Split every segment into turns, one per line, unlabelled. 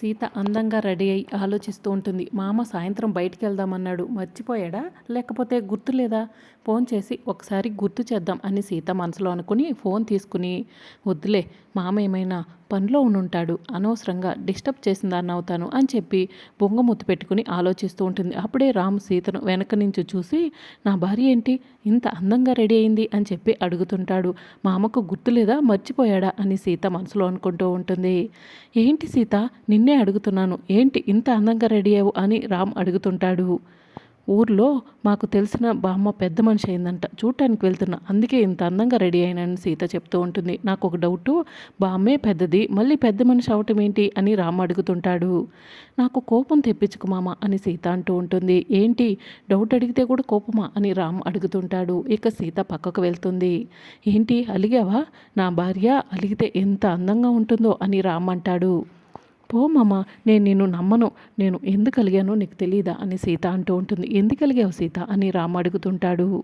సీత అందంగా రెడీ అయి ఆలోచిస్తూ ఉంటుంది. మామ సాయంత్రం బయటికి వెళ్దామన్నాడు. మర్చిపోయాడా? లేకపోతే గుర్తు లేదా? ఫోన్ చేసి ఒకసారి గుర్తు చేద్దాం అని సీత మనసులో అనుకుని ఫోన్ తీసుకుని వద్దులే మామ ఏమైనా పనిలో ఉండుంటాడు. అనవసరంగా డిస్టర్బ్ చేసిందాన్ని అవుతాను అని చెప్పి బొంగ పెట్టుకుని ఆలోచిస్తూ ఉంటుంది. అప్పుడే రామ్ సీతను వెనక నుంచి చూసి నా భార్య ఏంటి? ఇంత అందంగా రెడీ అయింది అని చెప్పి అడుగుతుంటాడు. మా అమ్మకు గుర్తు గుర్తులేదా మర్చిపోయాడా? అని సీత మనసులో అనుకుంటూ ఉంటుంది. ఏంటి సీత? నిన్నే అడుగుతున్నాను. ఏంటి ఇంత అందంగా రెడీ అవు అని రామ్ అడుగుతుంటాడు. ఊర్లో మాకు తెలిసిన బామ్మ పెద్ద మనిషి అయిందంట. చూడటానికి వెళ్తున్నా. అందుకే ఇంత అందంగా రెడీ అయినాను సీత చెప్తూ ఉంటుంది. నాకు ఒక డౌటు బామ్మే పెద్దది మళ్ళీ పెద్ద మనిషి అవటం ఏంటి? అని రామ్ అడుగుతుంటాడు. నాకు కోపం తెప్పించుకు మామ అని సీత అంటూ ఉంటుంది. ఏంటి? డౌట్ అడిగితే కూడా కోపమా? అని రామ్ అడుగుతుంటాడు. ఇక సీత పక్కకు వెళ్తుంది. ఏంటి? అలిగావా? నా భార్య అలిగితే ఎంత అందంగా ఉంటుందో అని రామ్ అంటాడు. పో మామ నేను నిన్ను నమ్మను. నేను ఎందుకు కలిగానో నీకు తెలియదా అని సీత అంటూ ఉంటుంది. ఎందుకు కలిగావు సీత అని రామ అడుగుతుంటాడు.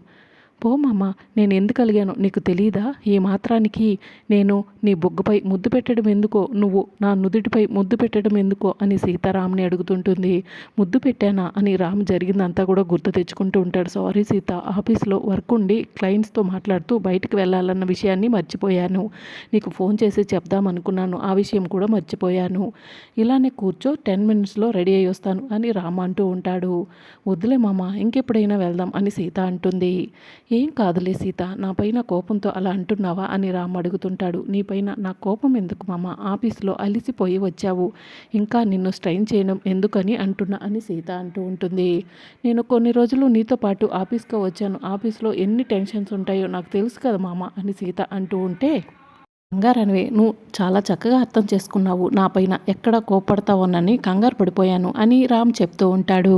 పో మామ నేను ఎందుకు కలిగాను నీకు తెలియదా ఈ మాత్రానికి నేను నీ బొగ్గపై ముద్దు పెట్టడం ఎందుకో నువ్వు నా నుదుటిపై ముద్దు పెట్టడం ఎందుకో అని సీతారాంని అడుగుతుంటుంది. ముద్దు పెట్టానా అని రామ్ జరిగిందంతా కూడా గుర్తు తెచ్చుకుంటూ ఉంటాడు. సారీ సీత ఆఫీస్లో వర్క్ ఉండి క్లయింట్స్తో మాట్లాడుతూ బయటికి వెళ్ళాలన్న విషయాన్ని మర్చిపోయాను. నీకు ఫోన్ చేసి చెప్దాం అనుకున్నాను ఆ విషయం కూడా మర్చిపోయాను. ఇలానే కూర్చో టెన్ మినిట్స్లో రెడీ అయ్యి వస్తాను అని రామ్ అంటూ ఉంటాడు. వద్దులే మామ ఇంకెప్పుడైనా వెళ్దాం అని సీత అంటుంది. ఏం కాదులే సీత నా పైన కోపంతో అలా అంటున్నావా? అని రామ్ అడుగుతుంటాడు. నీపైన నా కోపం ఎందుకు మామ? ఆఫీస్లో అలిసిపోయి వచ్చావు. ఇంకా నిన్ను స్ట్రైన్ చేయడం ఎందుకని అంటున్నా అని సీత అంటూ ఉంటుంది. నేను కొన్ని రోజులు నీతో పాటు ఆఫీస్కి వచ్చాను. ఆఫీస్లో ఎన్ని టెన్షన్స్ ఉంటాయో నాకు తెలుసు కదా మామ అని సీత అంటూ ఉంటే కంగారనివే నువ్వు చాలా చక్కగా అర్థం చేసుకున్నావు. నా పైన ఎక్కడ కోప్పడతావోనని కంగారు పడిపోయాను అని రామ్ చెప్తూ ఉంటాడు.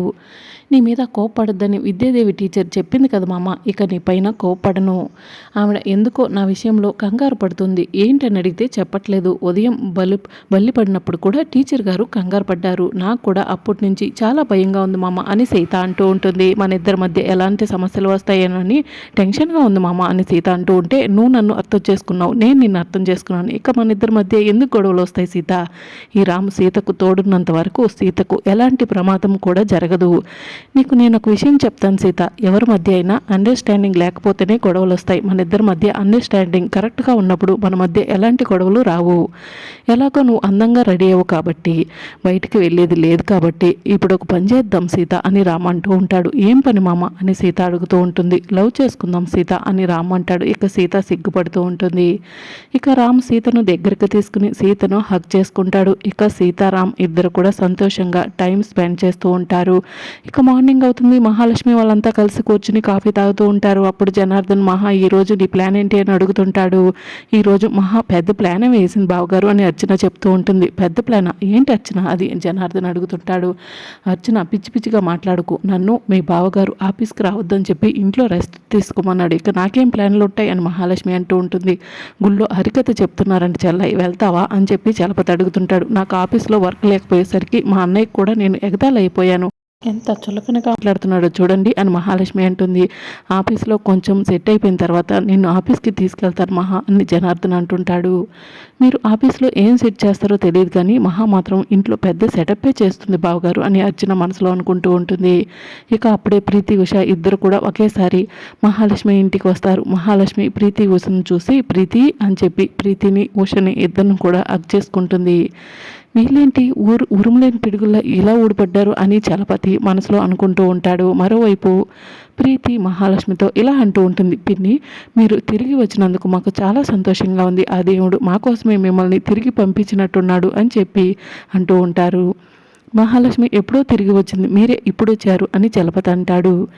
నీ మీద కోప్పడద్దని విద్యాదేవి టీచర్ చెప్పింది కదా మామ ఇక నీ పైన కోప్పడను. ఆవిడ ఎందుకో నా విషయంలో కంగారు పడుతుంది. ఏంటని అడిగితే చెప్పట్లేదు. ఉదయం బలి బల్లి పడినప్పుడు కూడా టీచర్ గారు కంగారు పడ్డారు. నాకు కూడా అప్పటి నుంచి చాలా భయంగా ఉంది మామ అని సీత అంటూ ఉంటుంది. మన ఇద్దరి మధ్య ఎలాంటి సమస్యలు వస్తాయేనని టెన్షన్గా ఉంది మామ అని సీత అంటూ ఉంటే నువ్వు నన్ను అర్థం చేసుకున్నావు. నేను నిన్ను అర్థం చేసుకున్నాను. ఇక మన ఇద్దరి మధ్య ఎందుకు గొడవలు వస్తాయి సీత? ఈ రాము సీతకు తోడున్నంత వరకు సీతకు ఎలాంటి ప్రమాదం కూడా జరగదు. నీకు నేను ఒక విషయం చెప్తాను సీత. ఎవరి మధ్య అయినా అండర్స్టాండింగ్ లేకపోతేనే గొడవలు వస్తాయి. మన ఇద్దరి మధ్య అండర్స్టాండింగ్ కరెక్ట్గా ఉన్నప్పుడు మన మధ్య ఎలాంటి గొడవలు రావు. ఎలాగో నువ్వు అందంగా రెడీ అవ్వు కాబట్టి బయటికి వెళ్ళేది లేదు కాబట్టి ఇప్పుడు ఒక పని చేద్దాం సీత అని రామ్ అంటూ ఉంటాడు. ఏం పని మామ? అని సీత అడుగుతూ ఉంటుంది. లవ్ చేసుకుందాం సీత అని రామ్ అంటాడు. ఇక సీత సిగ్గుపడుతూ ఉంటుంది. ఇక రామ్ సీతను దగ్గరికి తీసుకుని సీతను హక్ చేసుకుంటాడు. ఇక సీతారాం ఇద్దరు కూడా సంతోషంగా టైం స్పెండ్ చేస్తూ ఉంటారు. ఇక మార్నింగ్ అవుతుంది. మహాలక్ష్మి వాళ్ళంతా కలిసి కూర్చుని కాఫీ తాగుతూ ఉంటారు. అప్పుడు జనార్దన్ మహా ఈరోజు నీ ప్లాన్ ఏంటి? అని అడుగుతుంటాడు. ఈరోజు మహా పెద్ద ప్లాన్ వేసింది బావగారు అని అర్చన చెప్తూ ఉంటుంది. పెద్ద ప్లాన్ ఏంటి అర్చన? అది జనార్దన్ అడుగుతుంటాడు. అర్చన పిచ్చి పిచ్చిగా మాట్లాడుకు. నన్ను మీ బావగారు ఆఫీస్కి రావద్దని చెప్పి ఇంట్లో రెస్ట్ తీసుకోమన్నాడు. ఇక నాకేం ప్లాన్లు ఉంటాయి? అని మహాలక్ష్మి అంటూ ఉంటుంది. గుళ్ళో హరిక హరికథ చెప్తున్నారండి చెల్లయ్య వెళ్తావా? అని చెప్పి చలపతి అడుగుతుంటాడు. నాకు ఆఫీస్లో వర్క్ లేకపోయేసరికి మా అన్నయ్యకి కూడా నేను ఎగతాలైపోయాను ఎంత చులకనగా మాట్లాడుతున్నాడో చూడండి అని మహాలక్ష్మి అంటుంది. ఆఫీస్లో కొంచెం సెట్ అయిపోయిన తర్వాత నిన్ను ఆఫీస్కి తీసుకెళ్తారు మహా అని జనార్దన్ అంటుంటాడు. మీరు ఆఫీస్లో ఏం సెట్ చేస్తారో తెలియదు కానీ మహా మాత్రం ఇంట్లో పెద్ద సెటప్పే చేస్తుంది బావగారు అని అర్చన మనసులో అనుకుంటూ ఉంటుంది. ఇక అప్పుడే ప్రీతి ఉష ఇద్దరు కూడా ఒకేసారి మహాలక్ష్మి ఇంటికి వస్తారు. మహాలక్ష్మి ప్రీతి ఉషను చూసి ప్రీతి అని చెప్పి ప్రీతిని ఉషని ఇద్దరిని కూడా అగ్ చేసుకుంటుంది. వీళ్ళేంటి? ఊరు ఉరుములేని పిడుగుల్లో ఇలా ఊడిపడ్డారు అని చలపతి మనసులో అనుకుంటూ ఉంటాడు. మరోవైపు ప్రీతి మహాలక్ష్మితో ఇలా అంటూ ఉంటుంది. పిన్ని మీరు తిరిగి వచ్చినందుకు మాకు చాలా సంతోషంగా ఉంది. ఆ దేవుడు మా కోసమే మిమ్మల్ని తిరిగి పంపించినట్టున్నాడు అని చెప్పి అంటూ ఉంటారు. మహాలక్ష్మి ఎప్పుడో తిరిగి వచ్చింది. మీరే ఇప్పుడు వచ్చారు అని చలపతి అంటాడు.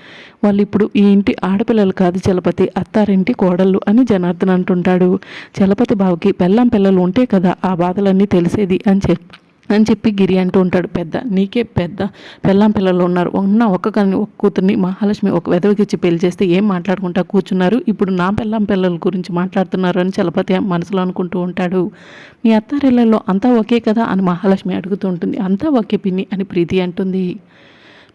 వాళ్ళు ఇప్పుడు ఈ ఇంటి ఆడపిల్లలు కాదు చలపతి అత్తారింటి కోడళ్ళు అని జనార్దన్ అంటుంటాడు. చలపతి బావుకి పెళ్ళం పిల్లలు ఉంటే కదా ఆ బాధలన్నీ తెలిసేది అని చెప్పి అని చెప్పి గిరి అంటూ ఉంటాడు. పెద్ద నీకే పెద్ద పెళ్ళాం పిల్లలు ఉన్నారు. ఉన్న ఒక్క కని ఒక కూతుర్ని మహాలక్ష్మి ఒక వెదవికిచ్చి పెళ్ళి చేస్తే ఏం మాట్లాడుకుంటా కూర్చున్నారు? ఇప్పుడు నా పెళ్ళాం పిల్లల గురించి మాట్లాడుతున్నారు అని చలపతి మనసులో అనుకుంటూ ఉంటాడు. మీ అత్తారిళ్ళలో అంతా ఒకే కదా అని మహాలక్ష్మి అడుగుతూ ఉంటుంది. అంతా ఒకే పిన్ని అని ప్రీతి అంటుంది.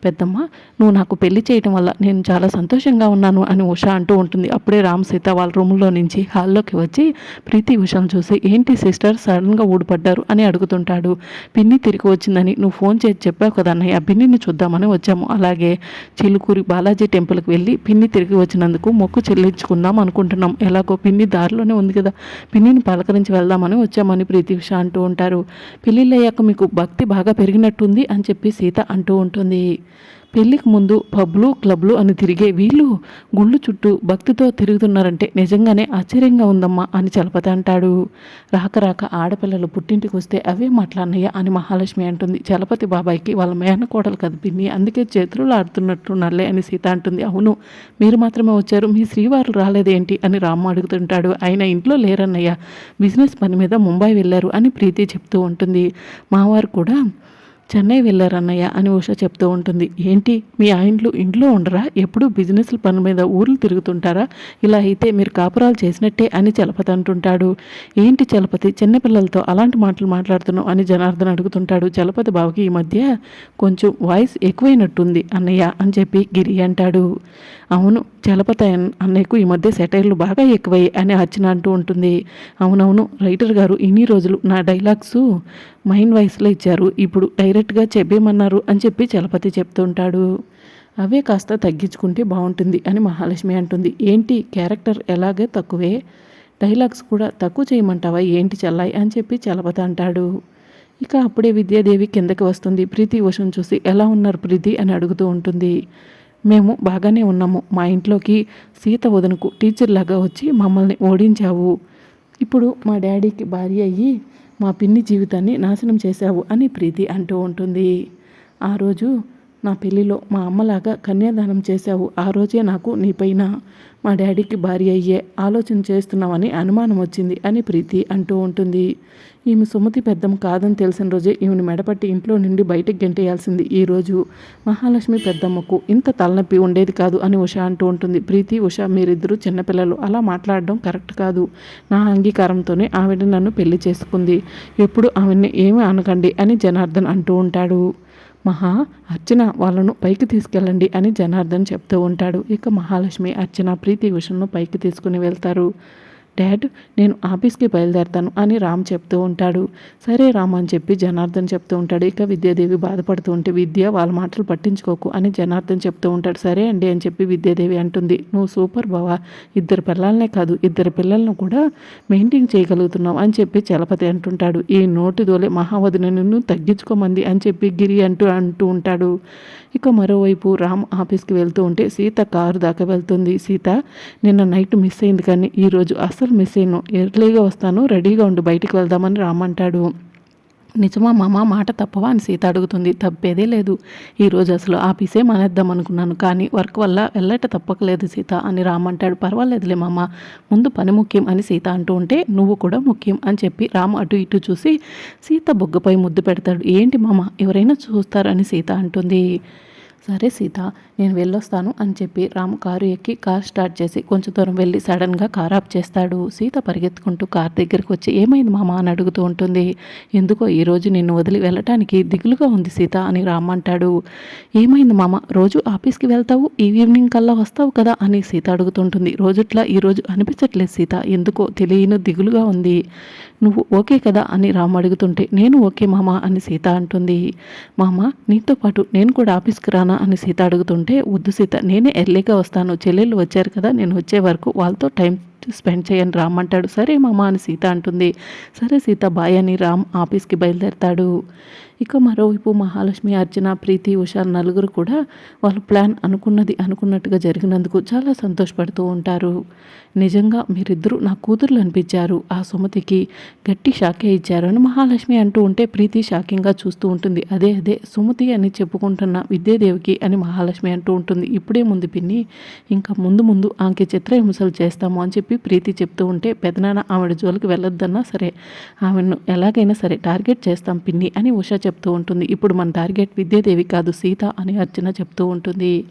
పెద్దమ్మ నువ్వు నాకు పెళ్ళి చేయటం వల్ల నేను చాలా సంతోషంగా ఉన్నాను అని ఉష అంటూ ఉంటుంది. అప్పుడే రామ్ సీత వాళ్ళ రూమ్లో నుంచి హాల్లోకి వచ్చి ప్రీతి ఉషను చూసి ఏంటి సిస్టర్ సడన్గా ఊడిపడ్డారు? అని అడుగుతుంటాడు. పిన్ని తిరిగి వచ్చిందని నువ్వు ఫోన్ చేసి చెప్పావు కదా అన్నయ్య పిన్నిని చూద్దామని వచ్చాము. అలాగే చిలుకూరి బాలాజీ టెంపుల్కి వెళ్ళి పిన్ని తిరిగి వచ్చినందుకు మొక్కు చెల్లించుకుందాం అనుకుంటున్నాం. ఎలాగో పిన్ని దారిలోనే ఉంది కదా. పిన్నిని పలకరించి వెళ్దామని వచ్చామని ప్రీతి ఉష అంటూ ఉంటారు. పెళ్ళిళ్ళయ్యాక మీకు భక్తి బాగా పెరిగినట్టుంది అని చెప్పి సీత అంటూ ఉంటుంది. పెళ్ళికి ముందు పబ్లు క్లబ్లు అని తిరిగే వీళ్ళు గుళ్ళు చుట్టూ భక్తితో తిరుగుతున్నారంటే నిజంగానే ఆశ్చర్యంగా ఉందమ్మా అని చలపతి అంటాడు. రాక రాక ఆడపిల్లలు పుట్టింటికి వస్తే అవే మాట్లాడినయ్యా అని మహాలక్ష్మి అంటుంది. చలపతి బాబాయ్కి వాళ్ళ మేనకోడలు కదిపింది అందుకే చేతులు నల్లే అని సీత అంటుంది. అవును మీరు మాత్రమే వచ్చారు మీ శ్రీవారు రాలేదేంటి అని రామ్మ అడుగుతుంటాడు. ఆయన ఇంట్లో లేరన్నయ్య బిజినెస్ పని మీద ముంబై వెళ్ళారు అని ప్రీతి చెప్తూ ఉంటుంది. మావారు కూడా చెన్నై వెళ్ళారన్నయ్య అని ఉష చెప్తూ ఉంటుంది. ఏంటి? మీ ఆయనలు ఇంట్లో ఉండరా? ఎప్పుడు బిజినెస్ల పని మీద ఊర్లు తిరుగుతుంటారా? ఇలా అయితే మీరు కాపురాలు చేసినట్టే అని చలపతి అంటుంటాడు. ఏంటి చలపతి? చిన్నపిల్లలతో అలాంటి మాటలు మాట్లాడుతున్నావు అని జనార్దన్ అడుగుతుంటాడు. చలపతి బావకి ఈ మధ్య కొంచెం వాయిస్ ఎక్కువైనట్టుంది అన్నయ్య అని చెప్పి గిరి అంటాడు. అవును చలపతి అన్నయ్యకు ఈ మధ్య సెటైర్లు బాగా ఎక్కువయ్యాయి అని అర్చన అంటూ ఉంటుంది. అవునవును రైటర్ గారు ఇన్ని రోజులు నా డైలాగ్స్ మైండ్ వాయిస్లో ఇచ్చారు. ఇప్పుడు డైరెక్ట్గా చెప్పేమన్నారు అని చెప్పి చలపతి చెప్తుంటాడు అవే కాస్త తగ్గించుకుంటే బాగుంటుంది అని మహాలక్ష్మి అంటుంది. ఏంటి? క్యారెక్టర్ ఎలాగే తక్కువే? డైలాగ్స్ కూడా తక్కువ చేయమంటావా? ఏంటి చల్లాయి? అని చెప్పి చలపతి అంటాడు. ఇక అప్పుడే విద్యాదేవి కిందకి వస్తుంది. ప్రీతి వశం చూసి ఎలా ఉన్నారు ప్రీతి అని అడుగుతూ ఉంటుంది. మేము బాగానే ఉన్నాము. మా ఇంట్లోకి సీత వదనకు టీచర్ లాగా వచ్చి మమ్మల్ని ఓడించావు. ఇప్పుడు మా డాడీకి భార్య అయ్యి మా పిన్ని జీవితాన్ని నాశనం చేశావు అని ప్రీతి అంటూ ఉంటుంది. ఆ రోజు నా పెళ్ళిలో మా అమ్మలాగా కన్యాదానం చేశావు. ఆ రోజే నాకు నీపైన మా డాడీకి భార్య అయ్యే ఆలోచన చేస్తున్నామని అనుమానం వచ్చింది అని ప్రీతి అంటూ ఉంటుంది. ఈమె సుమతి పెద్దం కాదని తెలిసిన రోజే ఈమెను మెడపట్టి ఇంట్లో నుండి బయటకు గెంటేయాల్సింది. ఈరోజు మహాలక్ష్మి పెద్దమ్మకు ఇంత తలనొప్పి ఉండేది కాదు అని ఉష అంటూ ఉంటుంది. ప్రీతి ఉష మీరిద్దరూ చిన్నపిల్లలు. అలా మాట్లాడడం కరెక్ట్ కాదు. నా అంగీకారంతోనే ఆవిడ నన్ను పెళ్ళి చేసుకుంది. ఎప్పుడు ఆమెని ఏమి అనకండి అని జనార్దన్ అంటూ ఉంటాడు. మహా అర్చన వాళ్ళను పైకి తీసుకెళ్ళండి అని జనార్దన్ చెప్తూ ఉంటాడు. ఇక మహాలక్ష్మి అర్చన ప్రీతి విషయంలో పైకి తీసుకుని వెళ్తారు. డాడ్ నేను ఆఫీస్కి బయలుదేరతాను అని రామ్ చెప్తూ ఉంటాడు. సరే రామ్ అని చెప్పి జనార్దన్ చెప్తూ ఉంటాడు. ఇక విద్యాదేవి బాధపడుతూ ఉంటే విద్య వాళ్ళ మాటలు పట్టించుకోకు అని జనార్దన్ చెప్తూ ఉంటాడు. సరే అండి అని చెప్పి విద్యాదేవి అంటుంది. నువ్వు సూపర్ బావా. ఇద్దరు పిల్లలనే కాదు ఇద్దరు పిల్లలను కూడా మెయింటైన్ చేయగలుగుతున్నావు అని చెప్పి చలపతి అంటుంటాడు. ఈ నోటి దోలే మహావధిని నిన్ను తగ్గించుకోమంది అని చెప్పి గిరి అంటూ అంటూ ఉంటాడు. ఇక మరోవైపు రామ్ ఆఫీస్కి వెళ్తూ ఉంటే సీత కారు దాకా వెళ్తుంది. సీత నిన్న నైట్ మిస్ అయింది కానీ ఈరోజు అసలు అస్సలు మిస్ అయ్యను. ఎర్లీగా వస్తాను రెడీగా ఉండు బయటికి వెళ్దామని రామంటాడు నిజమా మామ మాట తప్పవా అని సీత అడుగుతుంది. తప్పేదే లేదు. ఈరోజు అసలు ఆఫీసే మానేద్దాం అనుకున్నాను కానీ వర్క్ వల్ల వెళ్ళట తప్పకలేదు సీత అని రామంటాడు. పర్వాలేదులే మామ ముందు పని ముఖ్యం అని సీత అంటూ ఉంటే నువ్వు కూడా ముఖ్యం అని చెప్పి రామ్ అటు ఇటు చూసి సీత బొగ్గపై ముద్దు పెడతాడు. ఏంటి మామ ఎవరైనా చూస్తారని సీత అంటుంది. సరే సీత నేను వెళ్ళొస్తాను అని చెప్పి రాము కారు ఎక్కి కార్ స్టార్ట్ చేసి కొంచెం దూరం వెళ్ళి సడన్గా కార్ ఆఫ్ చేస్తాడు. సీత పరిగెత్తుకుంటూ కార్ దగ్గరికి వచ్చి ఏమైంది మామ? అని అడుగుతూ ఉంటుంది. ఎందుకో ఈరోజు నిన్ను వదిలి వెళ్ళటానికి దిగులుగా ఉంది సీత అని రామ్ అంటాడు. ఏమైంది మామ? రోజు ఆఫీస్కి వెళ్తావు? ఈ ఈవినింగ్ కల్లా వస్తావు కదా? అని సీత అడుగుతుంటుంది. రోజుట్లా ఈరోజు అనిపించట్లేదు సీత. ఎందుకో తెలియను దిగులుగా ఉంది. నువ్వు ఓకే కదా అని రామ్ అడుగుతుంటే నేను ఓకే మామ అని సీత అంటుంది. మామ నీతో పాటు నేను కూడా ఆఫీస్కి రానా అని సీత అడుగుతుంటే వద్దు సీత నేనే ఎర్లీగా వస్తాను. చెల్లెళ్ళు వచ్చారు కదా నేను వచ్చే వరకు వాళ్ళతో టైం స్పెండ్ చేయని రామ్ అంటాడు సరే మామ అని సీత అంటుంది. సరే సీత బాయ్ అని రామ్ ఆఫీస్కి బయలుదేరతాడు. ఇక మరోవైపు మహాలక్ష్మి అర్చన ప్రీతి ఉషా నలుగురు కూడా వాళ్ళ ప్లాన్ అనుకున్నది అనుకున్నట్టుగా జరిగినందుకు చాలా సంతోషపడుతూ ఉంటారు. నిజంగా మీరిద్దరూ నా కూతుర్లు అనిపించారు. ఆ సుమతికి గట్టి షాకే ఇచ్చారు అని మహాలక్ష్మి అంటూ ఉంటే ప్రీతి షాకింగ్గా చూస్తూ ఉంటుంది. అదే అదే సుమతి అని చెప్పుకుంటున్న విద్యాదేవికి అని మహాలక్ష్మి అంటూ ఉంటుంది. ఇప్పుడే ముందు పిన్ని ఇంకా ముందు ముందు ఆమెకి చిత్రహింసలు చేస్తాము అని చెప్పి ప్రీతి చెప్తూ ఉంటే పెదనాన్న ఆవిడ జోలికి వెళ్ళొద్దన్నా సరే ఆమెను ఎలాగైనా సరే టార్గెట్ చేస్తాం పిన్ని అని ఉష చెప్తూ ఉంటుంది. ఇప్పుడు మన టార్గెట్ విద్యాదేవి కాదు సీత అని అర్చన చెప్తూ ఉంటుంది.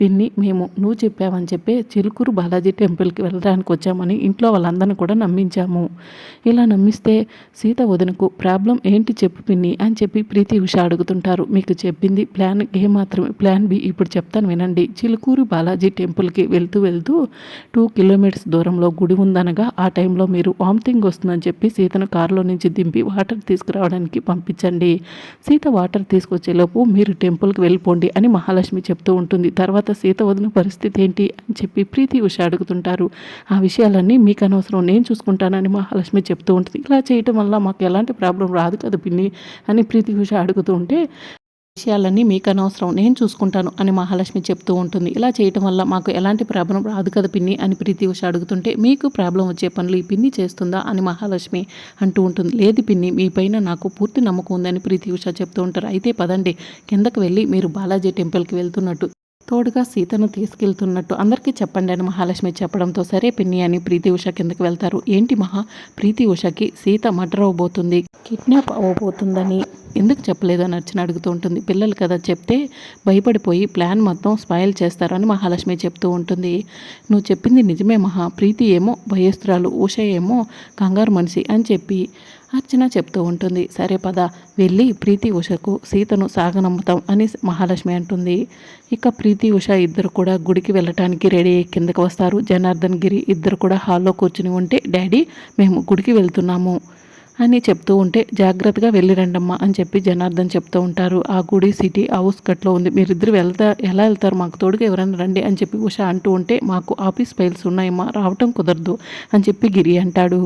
పిన్ని మేము నువ్వు చెప్పావని చెప్పి చిలుకూరు బాలాజీ టెంపుల్కి వెళ్ళడానికి వచ్చామని ఇంట్లో వాళ్ళందరిని కూడా నమ్మించాము. ఇలా నమ్మిస్తే సీత వదినకు ప్రాబ్లం ఏంటి చెప్పు పిన్ని అని చెప్పి ప్రీతి ఉష అడుగుతుంటారు. మీకు చెప్పింది ప్లాన్ ఏ మాత్రమే ప్లాన్ బి ఇప్పుడు చెప్తాను వినండి. చిలుకూరు బాలాజీ టెంపుల్కి వెళ్తూ వెళ్తూ టూ కిలోమీటర్స్ దూరంలో గుడి ఉందనగా ఆ టైంలో మీరు వామిటింగ్ వస్తుందని చెప్పి సీతను కారులో నుంచి దింపి వాటర్ తీసుకురావడానికి పంపించండి. సీత వాటర్ తీసుకొచ్చేలోపు మీరు టెంపుల్కి వెళ్ళిపోండి అని మహాలక్ష్మి చెప్తూ ఉంటుంది. తర్వాత సీత వదిన పరిస్థితి ఏంటి అని చెప్పి ప్రీతి ఉష అడుగుతుంటారు. ఆ విషయాలన్నీ మీకు అనవసరం నేను చూసుకుంటానని మహాలక్ష్మి చెప్తూ ఉంటుంది. ఇలా చేయటం వల్ల మాకు ఎలాంటి ప్రాబ్లం రాదు కదా పిన్ని అని ప్రీతి ఉష అడుగుతూ ఉంటే విషయాలన్నీ మీకు అనవసరం నేను చూసుకుంటాను అని మహాలక్ష్మి చెప్తూ ఉంటుంది. ఇలా చేయటం వల్ల మాకు ఎలాంటి ప్రాబ్లం రాదు కదా పిన్ని అని ప్రీతి ఉష అడుగుతుంటే మీకు ప్రాబ్లం వచ్చే పనులు ఈ పిన్ని చేస్తుందా అని మహాలక్ష్మి అంటూ ఉంటుంది. లేదు పిన్ని మీ పైన నాకు పూర్తి నమ్మకం ఉందని ప్రీతి ఉష చెప్తూ ఉంటారు. అయితే పదండి కిందకు వెళ్ళి మీరు బాలాజీ టెంపుల్కి వెళ్తున్నట్టు తోడుగా సీతను తీసుకెళ్తున్నట్టు అందరికీ చెప్పండి అని మహాలక్ష్మి చెప్పడంతో సరే పిన్ని అని ప్రీతి ఉష కిందకి వెళ్తారు. ఏంటి మహా? ప్రీతి ఉషకి సీత మర్డర్ అవ్వబోతుంది కిడ్నాప్ అవ్వబోతుందని ఎందుకు చెప్పలేదు అని అర్చన అడుగుతూ ఉంటుంది. పిల్లలు కదా చెప్తే భయపడిపోయి ప్లాన్ మొత్తం స్పాయిల్ చేస్తారని మహాలక్ష్మి చెప్తూ ఉంటుంది. నువ్వు చెప్పింది నిజమే మహా. ప్రీతి ఏమో భయస్త్రాలు ఉష ఏమో కంగారు మనిషి అని చెప్పి అర్చన చెప్తూ ఉంటుంది. సరే పద వెళ్ళి ప్రీతి ఉషకు సీతను సాగనమ్ముతాం అని మహాలక్ష్మి అంటుంది. ఇక ప్రీతి ఉష ఇద్దరు కూడా గుడికి వెళ్ళటానికి రెడీ అయ్యి కిందకు వస్తారు. జనార్దన్ గిరి ఇద్దరు కూడా హాల్లో కూర్చుని ఉంటే డాడీ మేము గుడికి వెళ్తున్నాము. అని చెప్తూ ఉంటే జాగ్రత్తగా వెళ్ళిరండమ్మా అని చెప్పి జనార్దన్ చెప్తూ ఉంటారు. ఆ గుడి సిటీ హౌస్ కట్లో ఉంది. మీరిద్దరు వెళ్తా ఎలా వెళ్తారు? మాకు తోడుగా ఎవరైనా రండి అని చెప్పి ఉష అంటూ ఉంటే మాకు ఆఫీస్ ఫైల్స్ ఉన్నాయమ్మా రావటం కుదరదు అని చెప్పి గిరి అంటాడు.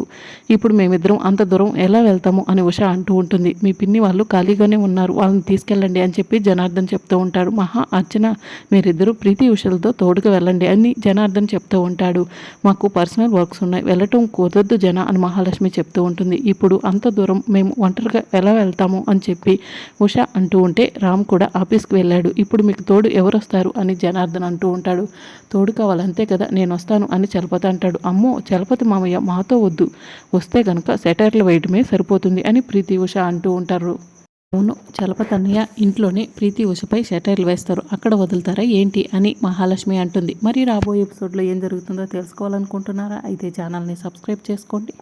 ఇప్పుడు మేమిద్దరం అంత దూరం ఎలా వెళ్తాము అని ఉష అంటూ ఉంటుంది. మీ పిన్ని వాళ్ళు ఖాళీగానే ఉన్నారు వాళ్ళని తీసుకెళ్ళండి అని చెప్పి జనార్దన్ చెప్తూ ఉంటాడు. మహా అర్చన మీరిద్దరూ ప్రీతి ఉషలతో తోడుగా వెళ్ళండి అని జనార్దన్ చెప్తూ ఉంటాడు. మాకు పర్సనల్ వర్క్స్ ఉన్నాయి వెళ్ళటం కుదరదు జన అని మహాలక్ష్మి చెప్తూ ఉంటుంది. ఇప్పుడు అంత దూరం మేము ఒంటరిగా ఎలా వెళ్తాము అని చెప్పి ఉష అంటూ ఉంటే రామ్ కూడా ఆఫీస్కి వెళ్ళాడు. ఇప్పుడు మీకు తోడు ఎవరు వస్తారు అని జనార్దన్ అంటూ ఉంటాడు. తోడు కావాలంతే కదా నేను వస్తాను అని చలపతి అంటాడు. అమ్మో చలపతి మామయ్య మాతో వద్దు. వస్తే కనుక సెటైర్లు వేయటమే సరిపోతుంది అని ప్రీతి ఉష అంటూ ఉంటారు. అవును చలపతన్నయ్య ఇంట్లోనే ప్రీతి ఉషపై షటైర్లు వేస్తారు. అక్కడ వదులుతారా ఏంటి అని మహాలక్ష్మి అంటుంది. మరి రాబోయే ఎపిసోడ్లో ఏం జరుగుతుందో తెలుసుకోవాలనుకుంటున్నారా? అయితే ఛానల్ని సబ్స్క్రైబ్ చేసుకోండి.